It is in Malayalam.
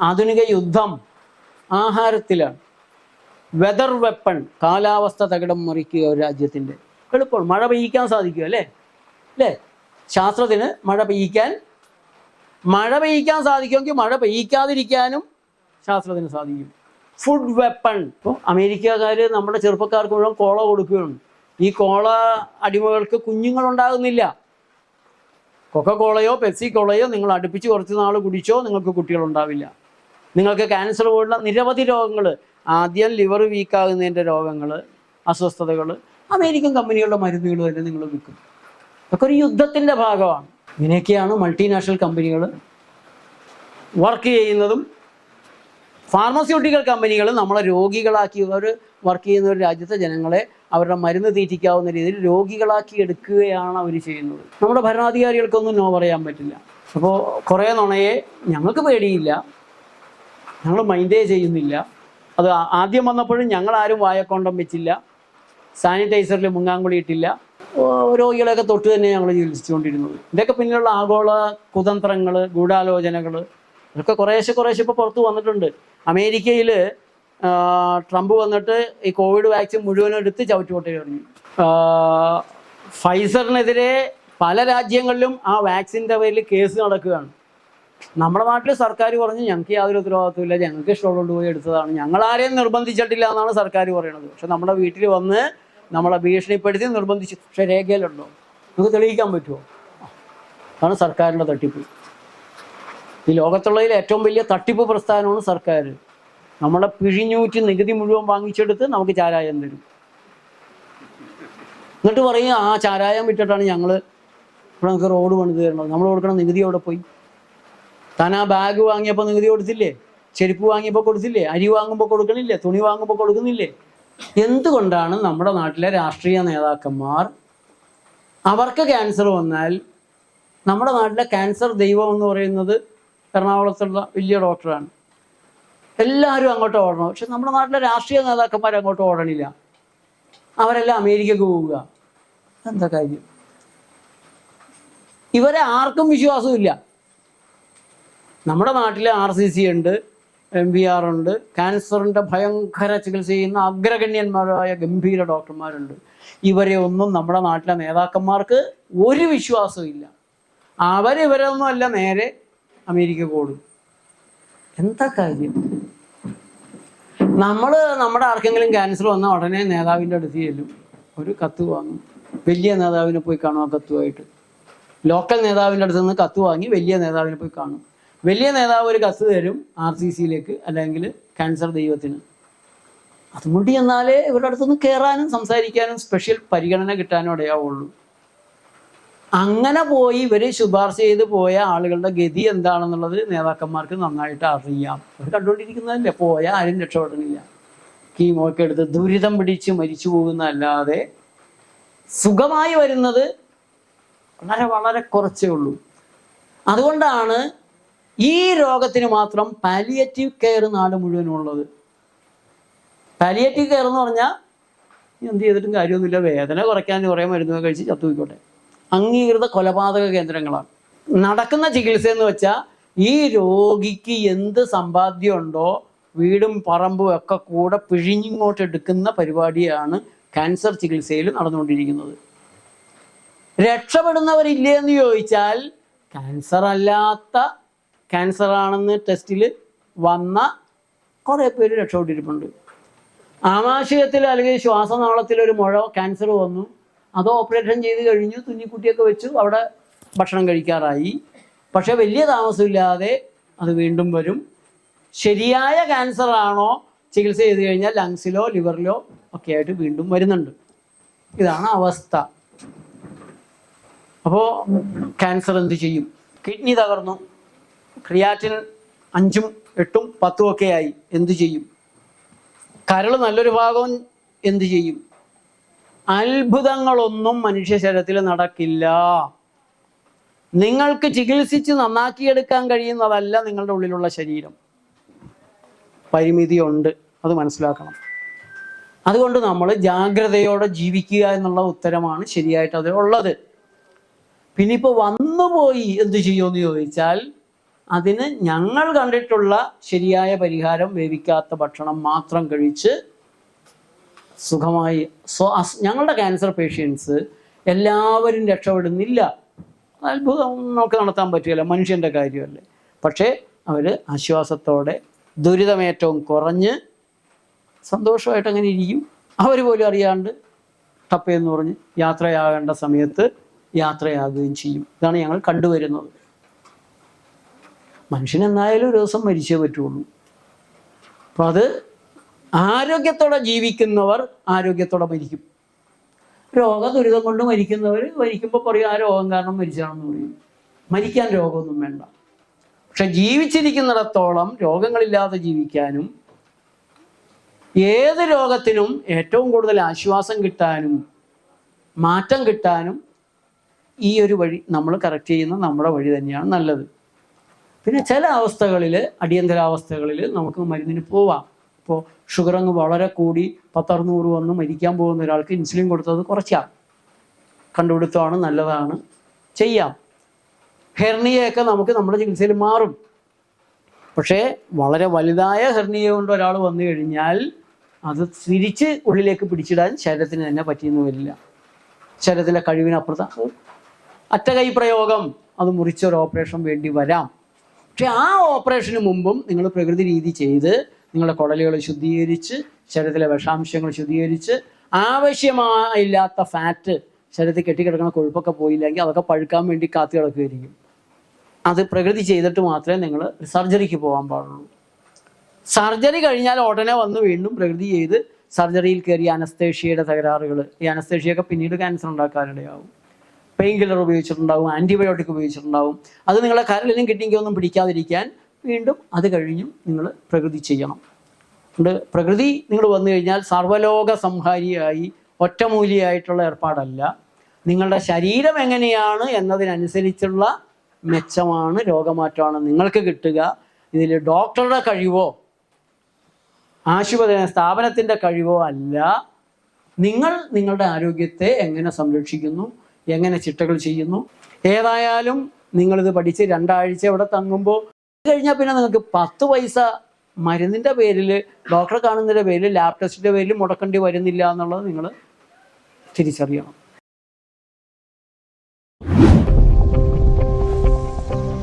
ആധുനിക യുദ്ധം ആഹാരത്തിലാണ് വെതർ വെപ്പൺ കാലാവസ്ഥ തകിടം മറിക്കുക ഒരു രാജ്യത്തിന്റെ എളുപ്പമാണ് മഴ പെയ്യിക്കാൻ സാധിക്കുക അല്ലേ? അല്ലേ? ശാസ്ത്രത്തിന് മഴ പെയ്യിക്കാൻ മഴ പെയ്യിക്കാൻ സാധിക്കുമെങ്കിൽ മഴ പെയ്യിക്കാതിരിക്കാനും ശാസ്ത്രത്തിന് സാധിക്കും. ഫുഡ് വെപ്പൺ ഇപ്പോൾ അമേരിക്കക്കാർ നമ്മുടെ ചെറുപ്പക്കാർക്ക് മുഴുവൻ കോള കൊടുക്കുകയാണ്. ഈ കോള അടിമകൾക്ക് കുഞ്ഞുങ്ങളുണ്ടാകുന്നില്ല. കൊക്ക കോളയോ പെപ്സി കോളയോ നിങ്ങൾ അടുപ്പിച്ച് കുറച്ച് നാൾ കുടിച്ചോ നിങ്ങൾക്ക് കുട്ടികളുണ്ടാവില്ല. നിങ്ങൾക്ക് ക്യാൻസർ പോലുള്ള നിരവധി രോഗങ്ങൾ ആദ്യം ലിവർ വീക്കാകുന്നതിന്റെ രോഗങ്ങൾ അസ്വസ്ഥതകൾ അമേരിക്കൻ കമ്പനികളുടെ മരുന്നുകൾ തന്നെ നിങ്ങൾ വിൽക്കും. അതൊക്കെ ഒരു യുദ്ധത്തിന്റെ ഭാഗമാണ്. ഇങ്ങനെയൊക്കെയാണ് മൾട്ടിനാഷണൽ കമ്പനികൾ വർക്ക് ചെയ്യുന്നതും ഫാർമസ്യൂട്ടിക്കൽ കമ്പനികൾ നമ്മളെ രോഗികളാക്കി ഒരു വർക്ക് ചെയ്യുന്ന ഒരു രാജ്യത്തെ ജനങ്ങളെ അവരുടെ മരുന്ന് തീറ്റിക്കാവുന്ന രീതിയിൽ രോഗികളാക്കി എടുക്കുകയാണ് അവർ ചെയ്യുന്നത്. നമ്മുടെ ഭരണാധികാരികൾക്കൊന്നും നോ പറയാൻ പറ്റില്ല. അപ്പോൾ കുറേ നുണയെ ഞങ്ങൾക്ക് പേടിയില്ല. ഞങ്ങൾ മൈൻഡേ ചെയ്യുന്നില്ല. അത് ആദ്യം വന്നപ്പോഴും ഞങ്ങൾ ആരും വായക്കൊണ്ടം വെച്ചില്ല. സാനിറ്റൈസറിൽ മുങ്ങാങ്കുളി ഇട്ടില്ല. രോഗികളെയൊക്കെ തൊട്ട് തന്നെ ഞങ്ങൾ ചികിത്സിച്ചുകൊണ്ടിരുന്നത്. ഇതൊക്കെ പിന്നിലുള്ള ആഗോള കുതന്ത്രങ്ങൾ ഗൂഢാലോചനകൾ ഇതൊക്കെ കുറേശ്ശെ കുറേശ്ശെ ഇപ്പോൾ പുറത്ത് വന്നിട്ടുണ്ട്. അമേരിക്കയിൽ ട്രംപ് വന്നിട്ട് ഈ കോവിഡ് വാക്സിൻ മുഴുവനും എടുത്ത് ചവിറ്റുകൊട്ട എറിഞ്ഞു ഫൈസറിനെതിരെ പല രാജ്യങ്ങളിലും ആ വാക്സിന്റെ പേരിൽ കേസ് നടക്കുകയാണ്. നമ്മുടെ നാട്ടിൽ സർക്കാർ പറഞ്ഞു ഞങ്ങൾക്ക് യാതൊരു ഉത്തരവാദിത്വമില്ല ഞങ്ങൾക്ക് ഇഷ്ടമുള്ളത് പോയി എടുത്തതാണ്. ഞങ്ങൾ ആരെയും നിർബന്ധിച്ചിട്ടില്ല എന്നാണ് സർക്കാർ പറയുന്നത് പക്ഷെ നമ്മുടെ വീട്ടിൽ വന്ന് നമ്മളെ ഭീഷണിപ്പെടുത്തി നിർബന്ധിച്ചു. പക്ഷെ രേഖയിലുണ്ടോ? നമുക്ക് തെളിയിക്കാൻ പറ്റുമോ? അതാണ് സർക്കാരിന്റെ തട്ടിപ്പ്. ഈ ലോകത്തുള്ളതിൽ ഏറ്റവും വലിയ തട്ടിപ്പ് പ്രസ്ഥാനമാണ് സർക്കാർ നമ്മളെ പിഴിഞ്ഞൂറ്റി നികുതി മുഴുവൻ വാങ്ങിച്ചെടുത്ത് നമുക്ക് ചാരായം തരും. എന്നിട്ട് പറയും ആ ചാരായം വിട്ടിട്ടാണ് ഞങ്ങൾ ഇവിടെ നമുക്ക് റോഡ് പണിത് തരണത് നമ്മൾ കൊടുക്കണം നികുതി അവിടെ പോയി? താൻ ആ ബാഗ് വാങ്ങിയപ്പോൾ നികുതി കൊടുത്തില്ലേ? ചെരുപ്പ് വാങ്ങിയപ്പോൾ കൊടുത്തില്ലേ? അരി വാങ്ങുമ്പോൾ കൊടുക്കണില്ലേ? തുണി വാങ്ങുമ്പോൾ കൊടുക്കുന്നില്ലേ? എന്തുകൊണ്ടാണ് നമ്മുടെ നാട്ടിലെ രാഷ്ട്രീയ നേതാക്കന്മാർ അവർക്ക് ക്യാൻസർ വന്നാൽ നമ്മുടെ നാട്ടിലെ ക്യാൻസർ ദൈവം എന്ന് പറയുന്നത് എറണാകുളത്തുള്ള വലിയ ഡോക്ടറാണ് എല്ലാവരും അങ്ങോട്ട് ഓടണം. പക്ഷെ നമ്മുടെ നാട്ടിലെ രാഷ്ട്രീയ നേതാക്കന്മാർ അങ്ങോട്ട് ഓടണില്ല. അവരെല്ലാം അമേരിക്കക്ക് പോവുക. എന്താ കാര്യം? ഇവരെ ആർക്കും വിശ്വാസമില്ല നമ്മുടെ നാട്ടിൽ ആർ സി സി ഉണ്ട് എം വി ആർ ഉണ്ട്. ക്യാൻസറിന്റെ ഭയങ്കര ചികിത്സ ചെയ്യുന്ന അഗ്രഗണ്യന്മാരായ ഗംഭീര ഡോക്ടർമാരുണ്ട്. ഇവരെ ഒന്നും നമ്മുടെ നാട്ടിലെ നേതാക്കന്മാർക്ക് ഒരു വിശ്വാസവും ഇല്ല. അവരിവരൊന്നും അല്ല നേരെ അമേരിക്ക കൂടും. എന്താ കാര്യം? നമ്മൾ നമ്മുടെ ആർക്കെങ്കിലും ക്യാൻസർ വന്നാൽ ഉടനെ നേതാവിന്റെ അടുത്ത് ചെല്ലും. ഒരു കത്ത് വാങ്ങും. വലിയ നേതാവിനെ പോയി കാണും ആ കത്തുമായിട്ട് ലോക്കൽ നേതാവിന്റെ അടുത്ത് നിന്ന് കത്ത് വാങ്ങി വലിയ നേതാവിനെ പോയി കാണും. വലിയ നേതാവ് ഒരു കത്ത് തരും ആർ സി സിയിലേക്ക് അല്ലെങ്കിൽ ക്യാൻസർ ദൈവത്തിന്. അതുകൊണ്ട് എന്നാലേ ഇവരുടെ അടുത്തുനിന്ന് കയറാനും സംസാരിക്കാനും സ്പെഷ്യൽ പരിഗണന കിട്ടാനും ഇടയാവുള്ളൂ. അങ്ങനെ പോയി ഇവർ ശുപാർശ ചെയ്ത് പോയ ആളുകളുടെ ഗതി എന്താണെന്നുള്ളത് നേതാക്കന്മാർക്ക് നന്നായിട്ട് അറിയാം. അവർ കണ്ടുകൊണ്ടിരിക്കുന്നതല്ലേ പോയ ആരും രക്ഷപ്പെടണില്ല. കീമോക്കെ എടുത്ത് ദുരിതം പിടിച്ച് മരിച്ചു പോകുന്നതല്ലാതെ സുഖമായി വരുന്നത് വളരെ വളരെ കുറച്ചേ ഉള്ളൂ. അതുകൊണ്ടാണ് ഈ രോഗത്തിന് മാത്രം പാലിയേറ്റീവ് കെയർ നാട് മുഴുവനും ഉള്ളത്. പാലിയേറ്റീവ് കെയർ എന്ന് പറഞ്ഞാൽ എന്ത് ചെയ്തിട്ടും കാര്യമൊന്നുമില്ല. വേദന കുറയ്ക്കാൻ കുറേ മരുന്നൊക്കെ കഴിച്ച് ചത്തുപോയിക്കോട്ടെ. അംഗീകൃത കൊലപാതക കേന്ദ്രങ്ങളാണ്. നടക്കുന്ന ചികിത്സ എന്ന് വെച്ചാൽ ഈ രോഗിക്ക് എന്ത് സമ്പാദ്യമുണ്ടോ വീടും പറമ്പും ഒക്കെ കൂടെ പിഴിഞ്ഞിങ്ങോട്ട് എടുക്കുന്ന പരിപാടിയാണ് ക്യാൻസർ ചികിത്സയിൽ നടന്നുകൊണ്ടിരിക്കുന്നത്. രക്ഷപ്പെടുന്നവരില്ലേ എന്ന് ചോദിച്ചാൽ ക്യാൻസർ അല്ലാത്ത ക്യാൻസർ ആണെന്ന് ടെസ്റ്റിൽ വന്ന കുറേ പേര് രക്ഷപ്പെട്ടിരിപ്പുണ്ട് ആമാശയത്തിൽ അല്ലെങ്കിൽ ശ്വാസനാളത്തിൽ ഒരു മുഴ ക്യാൻസർ വന്നു. അത് ഓപ്പറേഷൻ ചെയ്ത് കഴിഞ്ഞു. തുന്നിക്കുട്ടിയൊക്കെ വെച്ചു. അവിടെ ഭക്ഷണം കഴിക്കാറായി. പക്ഷേ വലിയ താമസമില്ലാതെ അത് വീണ്ടും വരും. ശരിയായ ക്യാൻസർ ആണോ ചികിത്സ ചെയ്ത് കഴിഞ്ഞാൽ ലങ്സിലോ ലിവറിലോ ഒക്കെ ആയിട്ട് വീണ്ടും വരുന്നുണ്ട്. ഇതാണ് അവസ്ഥ. അപ്പോൾ ക്യാൻസർ എന്ത് ചെയ്യും? കിഡ്നി തകർന്നു. ക്രിയാറ്റിൻ അഞ്ചും എട്ടും പത്തും ഒക്കെ ആയി. എന്തു ചെയ്യും? കരൾ നല്ലൊരു ഭാഗം എന്തു ചെയ്യും? അത്ഭുതങ്ങളൊന്നും മനുഷ്യ ശരീരത്തിൽ നടക്കില്ല. നിങ്ങൾക്ക് ചികിത്സിച്ച് നന്നാക്കിയെടുക്കാൻ കഴിയുന്നതല്ല നിങ്ങളുടെ ഉള്ളിലുള്ള ശരീരം. പരിമിതിയുണ്ട് അത് മനസ്സിലാക്കണം. അതുകൊണ്ട് നമ്മൾ ജാഗ്രതയോടെ ജീവിക്കുക എന്നുള്ള ഉത്തരമാണ് ശരിയായിട്ട് അതിൽ ഉള്ളത് പിന്നെ ഇപ്പോൾ വന്നുപോയി എന്ത് ചെയ്യുമെന്ന് ചോദിച്ചാൽ അതിന് ഞങ്ങൾ കണ്ടിട്ടുള്ള ശരിയായ പരിഹാരം വേവിക്കാത്ത ഭക്ഷണം മാത്രം കഴിച്ച് സുഖമായി സോ അസ് ഞങ്ങളുടെ ക്യാൻസർ പേഷ്യൻസ് എല്ലാവരും രക്ഷപ്പെടുന്നില്ല. അത്ഭുതം നമുക്ക് നടത്താൻ പറ്റുകയില്ല മനുഷ്യന്റെ കാര്യമല്ലേ. പക്ഷേ അവർ ആശ്വാസത്തോടെ ദുരിതമേറ്റവും കുറഞ്ഞ് സന്തോഷമായിട്ട് അങ്ങനെ ഇരിക്കും. അവർ പോലും അറിയാണ്ട് ടപ്പയെന്ന് പറഞ്ഞ് യാത്രയാകേണ്ട സമയത്ത് യാത്രയാകുകയും ചെയ്യും. ഇതാണ് ഞങ്ങൾ കണ്ടുവരുന്നത്. മനുഷ്യനെന്നായാലും ഒരു ദിവസം മരിച്ചേ പറ്റുള്ളൂ. അപ്പോൾ അത് ആരോഗ്യത്തോടെ ജീവിക്കുന്നവർ ആരോഗ്യത്തോടെ മരിക്കും. രോഗ ദുരിതം കൊണ്ട് മരിക്കുന്നവർ മരിക്കുമ്പോൾ പറയും ആ രോഗം കാരണം മരിച്ചാണെന്ന് പറയും. മരിക്കാൻ രോഗമൊന്നും വേണ്ട. പക്ഷെ ജീവിച്ചിരിക്കുന്നിടത്തോളം രോഗങ്ങളില്ലാതെ ജീവിക്കാനും ഏത് രോഗത്തിനും ഏറ്റവും കൂടുതൽ ആശ്വാസം കിട്ടാനും മാറ്റം കിട്ടാനും ഈ ഒരു വഴി നമ്മൾ കറക്റ്റ് ചെയ്യുന്ന നമ്മുടെ വഴി തന്നെയാണ് നല്ലത്. പിന്നെ ചില അവസ്ഥകളിൽ അടിയന്തരാവസ്ഥകളിൽ നമുക്ക് മരുന്നിന് പോവാം. ഇപ്പോൾ ഷുഗർ അങ്ങ് വളരെ കൂടി പത്തറുന്നൂറ് വന്ന് മരിക്കാൻ പോകുന്ന ഒരാൾക്ക് ഇൻസുലിൻ കൊടുത്തത് കുറയ്ക്കാം കണ്ടുപിടുത്തമാണ് നല്ലതാണ്. ചെയ്യാം. ഹെർണിയൊക്കെ നമുക്ക് നമ്മുടെ ചികിത്സയിൽ മാറും. പക്ഷേ വളരെ വലുതായ ഹെർണിയ കൊണ്ട് ഒരാൾ വന്നു കഴിഞ്ഞാൽ അത് തിരിച്ച് ഉള്ളിലേക്ക് പിടിച്ചിടാൻ ശരീരത്തിന് തന്നെ പറ്റിയെന്ന് വരില്ല. ശരീരത്തിലെ കഴിവിനപ്പുറത്ത് അറ്റകൈ പ്രയോഗം അത് മുറിച്ചൊരു ഓപ്പറേഷൻ വേണ്ടി വരാം. പക്ഷെ ആ ഓപ്പറേഷന് മുമ്പും നിങ്ങൾ പ്രകൃതി രീതി ചെയ്ത് നിങ്ങളുടെ കുടലുകൾ ശുദ്ധീകരിച്ച് ശരീരത്തിലെ വിഷാംശങ്ങൾ ശുദ്ധീകരിച്ച് ആവശ്യമായില്ലാത്ത ഫാറ്റ് ശരീരത്തിൽ കെട്ടിക്കിടക്കുന്ന കൊഴുപ്പൊക്കെ പോയില്ലെങ്കിൽ അതൊക്കെ പഴുക്കാൻ വേണ്ടി കാത്തു കിടക്കുകയായിരിക്കും. അത് പ്രകൃതി ചെയ്തിട്ട് മാത്രമേ നിങ്ങൾ സർജറിക്ക് പോകാൻ പാടുള്ളൂ. സർജറി കഴിഞ്ഞാൽ ഉടനെ വന്ന് വീണ്ടും പ്രകൃതി ചെയ്ത് സർജറിയിൽ കയറി അനസ്തേഷ്യയുടെ തകരാറുകൾ. ഈ അനസ്തേഷ്യയൊക്കെ പിന്നീട് ക്യാൻസർ ഉണ്ടാക്കാനിടയാവും. പെയിൻ കില്ലർ ഉപയോഗിച്ചിട്ടുണ്ടാവും ആന്റിബയോട്ടിക് ഉപയോഗിച്ചിട്ടുണ്ടാവും. അത് നിങ്ങളെ കരലിനും കിട്ടിയെങ്കിൽ ഒന്നും പിടിക്കാതിരിക്കാൻ വീണ്ടും അത് കഴിഞ്ഞും നിങ്ങൾ പ്രകൃതി ചെയ്യണം. അതുകൊണ്ട് പ്രകൃതി നിങ്ങൾ വന്നു കഴിഞ്ഞാൽ സർവലോക സംഹാരിയായി ഒറ്റമൂലിയായിട്ടുള്ള ഏർപ്പാടല്ല. നിങ്ങളുടെ ശരീരം എങ്ങനെയാണ് എന്നതിനനുസരിച്ചുള്ള മെച്ചമാണ് രോഗമാറ്റമാണ് നിങ്ങൾക്ക് കിട്ടുക. ഇതിൽ ഡോക്ടറുടെ കഴിവോ ആശുപത്രി സ്ഥാപനത്തിന്റെ കഴിവോ അല്ല. നിങ്ങൾ നിങ്ങളുടെ ആരോഗ്യത്തെ എങ്ങനെ സംരക്ഷിക്കുന്നു? എങ്ങനെ ചിട്ടകൾ ചെയ്യുന്നു? ഏതായാലും നിങ്ങളിത് പഠിച്ച് രണ്ടാഴ്ച ഇവിടെ തങ്ങുമ്പോൾ കഴിഞ്ഞാൽ പിന്നെ നിങ്ങൾക്ക് പത്ത് പൈസ മരുന്നിന്റെ പേരിൽ ഡോക്ടറെ കാണുന്നതിന്റെ പേരിൽ ലാബ് ടെസ്റ്റിന്റെ പേരിൽ മുടക്കേണ്ടി വരുന്നില്ല എന്നുള്ളത് നിങ്ങൾ തിരിച്ചറിയണം.